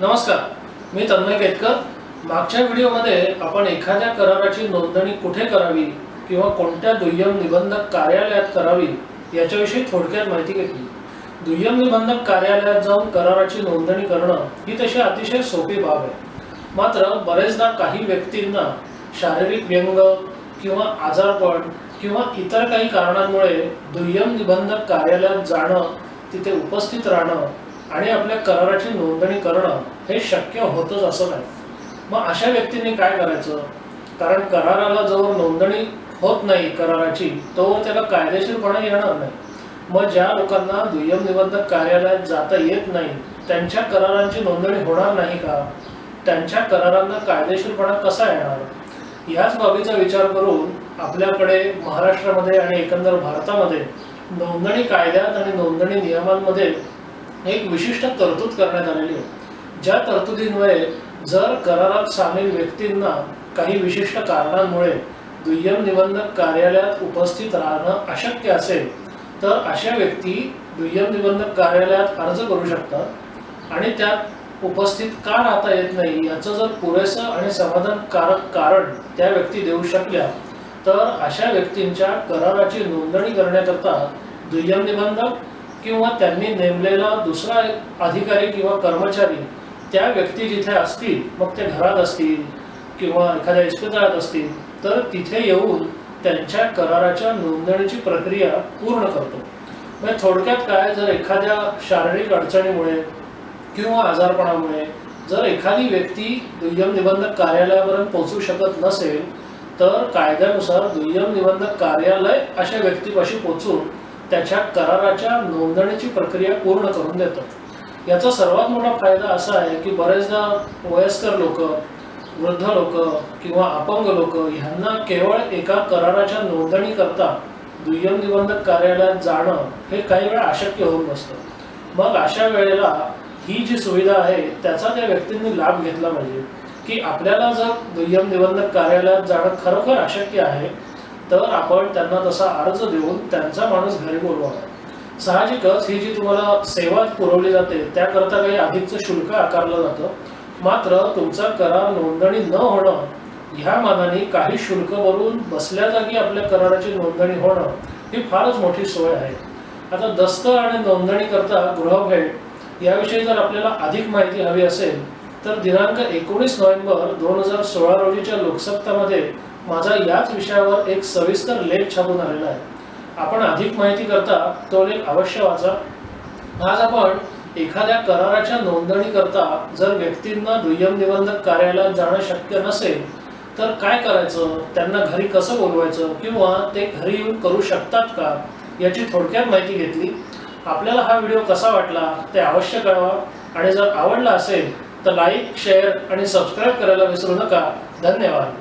नमस्कार मी तन्मय केतकर मागच्या व्हिडिओमध्ये आपण एखाद्या कराराची नोंदणी कुठे करावी किंवा कोणत्या दुय्यम निबंधक कार्यालयात करावी याच्याविषयी थोडक्यात माहिती घेतली. दुय्यम निबंधक कार्यालयात जाऊन कराराची नोंदणी करणं ही तशी अतिशय सोपी बाब आहे. मात्र बरेचदा काही व्यक्तींना शारीरिक व्यंग किंवा आजारपण किंवा इतर काही कारणांमुळे दुय्यम निबंधक कार्यालयात जाणं तिथे उपस्थित राहणं आणि आपल्या कराराची नोंदणी करणं हे शक्य होतच असं नाही. मग अशा व्यक्तींनी काय करायचं? कारण कराराला जवळ नोंदणी होत नाही कराराची तो त्याला कायदेशीरपणा येणार नाही. मग ज्या लोकांना दुय्यम निबंधक कार्यालयात जाता येत नाही त्यांच्या करारांची नोंदणी होणार नाही का? त्यांच्या करारांना कायदेशीरपणा कसा येणार? याच बाबीचा विचार करून आपल्याकडे महाराष्ट्रामध्ये आणि एकंदर भारतामध्ये नोंदणी कायद्यात आणि नोंदणी नियमांमध्ये एक विशिष्ट तरतूद करण्यात आलेली आहे ज्या तरतुदींमुळे जर करारात सामील व्यक्तींना काही विशिष्ट कारणांमुळे दुय्यम निबंधक कार्यालयात उपस्थित राहणं अशक्य असेल तर अशा व्यक्ती दुय्यम निबंधक कार्यालयात अर्ज करू शकतात आणि त्यात उपस्थित का राहता येत नाही याचं जर पुरेसं आणि समाधानकारक कारण त्या व्यक्ती देऊ शकल्या तर अशा व्यक्तींच्या कराराची नोंदणी करण्याकरता दुय्यम निबंधक किंवा त्यांनी नेमलेला दुसरा एक अधिकारी किंवा कर्मचारी त्या व्यक्ती जिथे असतील मग ते घरात असतील किंवा एखाद्या इस्पितळात असतील तर तिथे येऊन त्यांच्या कराराच्या नोंदणीची प्रक्रिया पूर्ण करतो. म्हणजे थोडक्यात काय जर एखाद्या शारीरिक अडचणीमुळे किंवा आजारपणामुळे जर एखादी व्यक्ती दुय्यम निबंधक कार्यालयापर्यंत पोहोचू शकत नसेल तर कायद्यानुसार दुय्यम निबंधक कार्यालय अशा व्यक्तीपाशी पोचून त्याच्या कराराच्या नोंदणीची प्रक्रिया पूर्ण करून देतं. याचा सर्वात मोठा फायदा असा आहे की बरेचदा वयस्कर लोक वृद्ध लोक किंवा अपंग लोक ह्यांना केवळ एका कराराच्या नोंदणी करता दुय्यम निबंधक कार्यालयात जाणं हे काही वेळा अशक्य होऊन बसतं. मग अशा वेळेला ही जी सुविधा आहे त्याचा त्या व्यक्तींनी लाभ घेतला पाहिजे. की आपल्याला जर दुय्यम निबंधक कार्यालयात जाणं खरोखर अशक्य आहे तर आपण त्यांना तसा अर्ज देऊन त्यांचा माणूस घरी बोलवावा. साहजिकच ही जी तुम्हाला सेवा पुरवली जाते त्याकरता काही अधिकचं शुल्क आकारलं जातं. मात्र तुमचा करार नोंदणी न होणं ह्या मानाने काही शुल्क भरून बसल्या जागी आपल्या कराराची नोंदणी होणं ही फारच मोठी सोय आहे. आता दस्त आणि नोंदणी करता गृहभेट याविषयी जर आपल्याला अधिक माहिती हवी असेल तर दिनांक एकोणीस नोव्हेंबर दोन हजार सोळा रोजीच्या लोकसत्तामध्ये माझा याच विषयावर एक सविस्तर लेख छापून आलेला आहे. आपण अधिक माहिती करता तो लेख अवश्य वाचा. आज आपण एखाद्या कराराच्या नोंदणी करता जर व्यक्तींना दुय्यम निबंधक कार्यालयात जाणं शक्य नसेल तर काय करायचं? त्यांना घरी कसं बोलवायचं? किंवा ते घरी येऊन करू शकतात का? याची थोडक्यात माहिती घेतली. आपल्याला हा व्हिडिओ कसा वाटला ते अवश्य कळवा. आणि जर आवडला असेल तर लाईक शेअर आणि सबस्क्राईब करायला विसरू नका. धन्यवाद.